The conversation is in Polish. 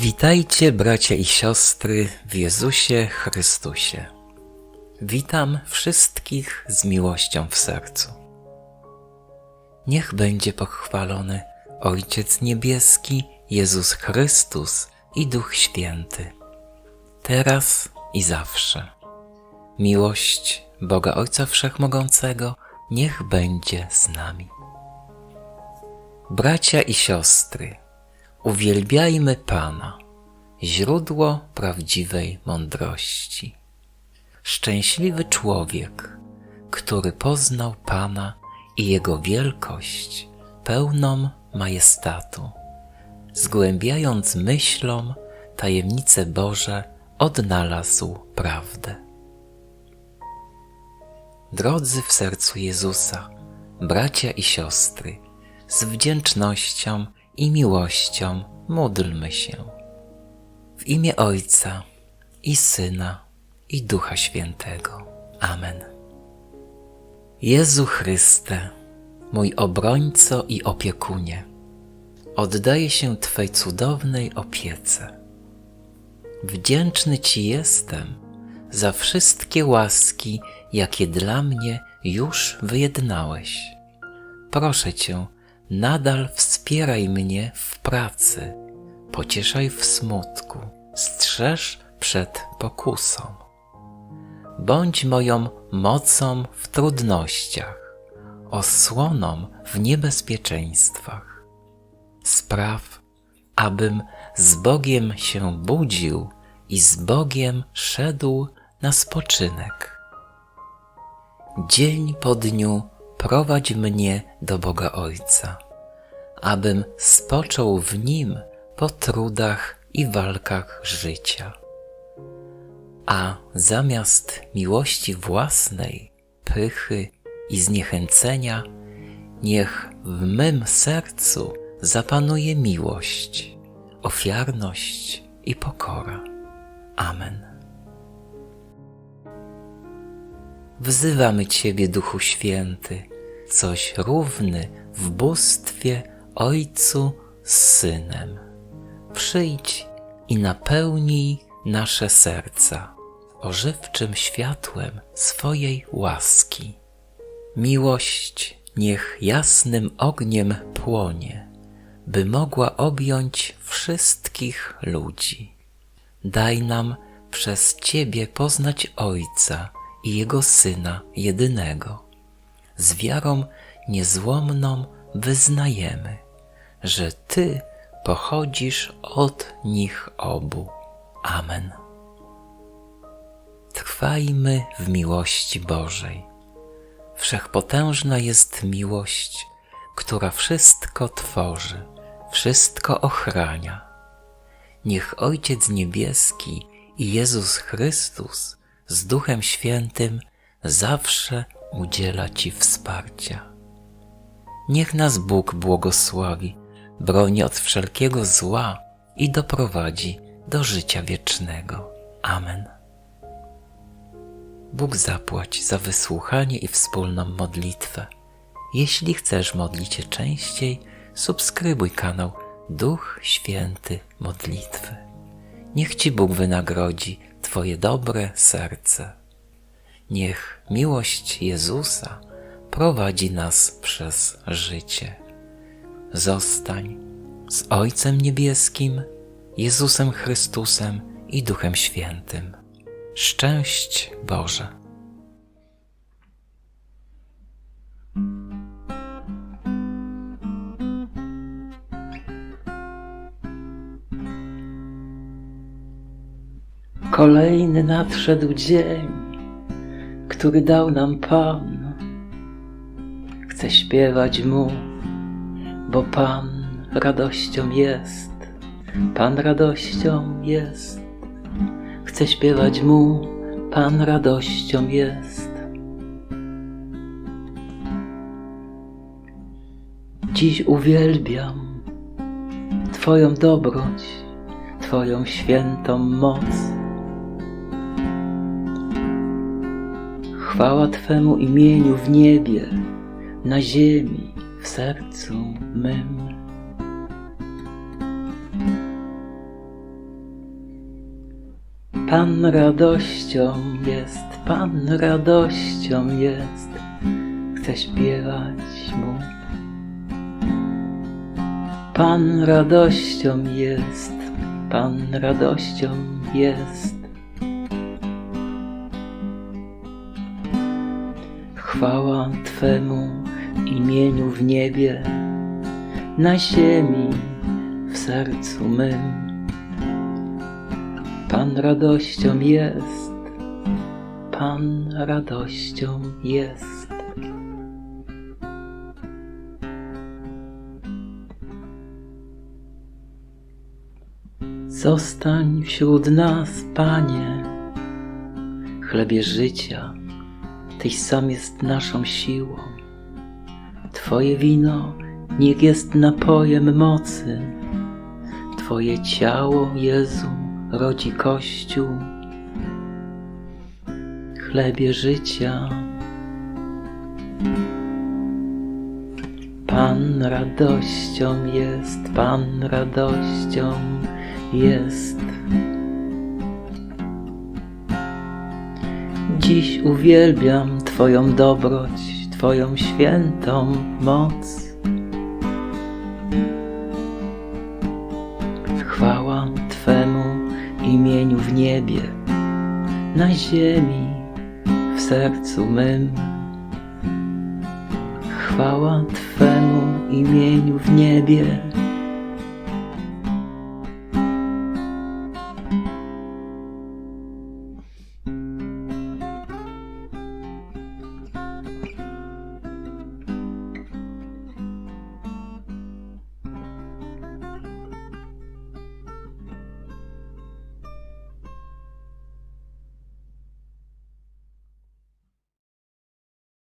Witajcie, bracia i siostry, w Jezusie Chrystusie. Witam wszystkich z miłością w sercu. Niech będzie pochwalony Ojciec Niebieski, Jezus Chrystus i Duch Święty, teraz i zawsze. Miłość Boga Ojca Wszechmogącego niech będzie z nami. Bracia i siostry, Uwielbiajmy Pana, źródło prawdziwej mądrości. Szczęśliwy człowiek, który poznał Pana i Jego wielkość, pełną majestatu, zgłębiając myślom tajemnice Boże, odnalazł prawdę. Drodzy w sercu Jezusa, bracia i siostry, z wdzięcznością i miłością módlmy się. W imię Ojca i Syna i Ducha Świętego. Amen. Jezu Chryste, mój obrońco i opiekunie, oddaję się Twej cudownej opiece. Wdzięczny Ci jestem za wszystkie łaski, jakie dla mnie już wyjednałeś. Proszę Cię, Nadal wspieraj mnie w pracy, pocieszaj w smutku, strzeż przed pokusą. Bądź moją mocą w trudnościach, osłoną w niebezpieczeństwach. Spraw, abym z Bogiem się budził i z Bogiem szedł na spoczynek. Dzień po dniu prowadź mnie do Boga Ojca, abym spoczął w Nim po trudach i walkach życia. A zamiast miłości własnej, pychy i zniechęcenia, niech w mym sercu zapanuje miłość, ofiarność i pokora. Amen. Wzywamy Ciebie, Duchu Święty, coś równy w bóstwie Ojcu z Synem. Przyjdź i napełnij nasze serca ożywczym światłem swojej łaski. Miłość niech jasnym ogniem płonie, by mogła objąć wszystkich ludzi. Daj nam przez Ciebie poznać Ojca i Jego Syna jedynego. Z wiarą niezłomną wyznajemy, że Ty pochodzisz od nich obu. Amen. Trwajmy w miłości Bożej. Wszechpotężna jest miłość, która wszystko tworzy, wszystko ochrania. Niech Ojciec Niebieski i Jezus Chrystus z Duchem Świętym zawsze udziela Ci wsparcia. Niech nas Bóg błogosławi, broni od wszelkiego zła i doprowadzi do życia wiecznego. Amen. Bóg zapłać za wysłuchanie i wspólną modlitwę. Jeśli chcesz modlić się częściej, subskrybuj kanał Duch Święty Modlitwy. Niech Ci Bóg wynagrodzi Twoje dobre serce. Niech miłość Jezusa prowadzi nas przez życie. Zostań z Ojcem Niebieskim, Jezusem Chrystusem i Duchem Świętym. Szczęść Boże. Kolejny nadszedł dzień, który dał nam Pan. Chcę śpiewać Mu, bo Pan radością jest. Pan radością jest. Chcę śpiewać Mu, Pan radością jest. Dziś uwielbiam Twoją dobroć, Twoją świętą moc. Chwała Twemu imieniu w niebie, na ziemi, w sercu mym. Pan radością jest, Pan radością jest, chcę śpiewać Mu. Pan radością jest, Pan radością jest. Chwała Twemu imieniu w niebie, na ziemi, w sercu mym. Pan radością jest, Pan radością jest. Zostań wśród nas, Panie, chlebie życia, Tyś sam jest naszą siłą. Twoje wino niech jest napojem mocy, Twoje ciało, Jezu, rodzi Kościół. Chlebie życia, Pan radością jest, Pan radością jest. Dziś uwielbiam Twoją dobroć, Twoją świętą moc. Chwała Twemu imieniu w niebie, na ziemi, w sercu mym. Chwała Twemu imieniu w niebie,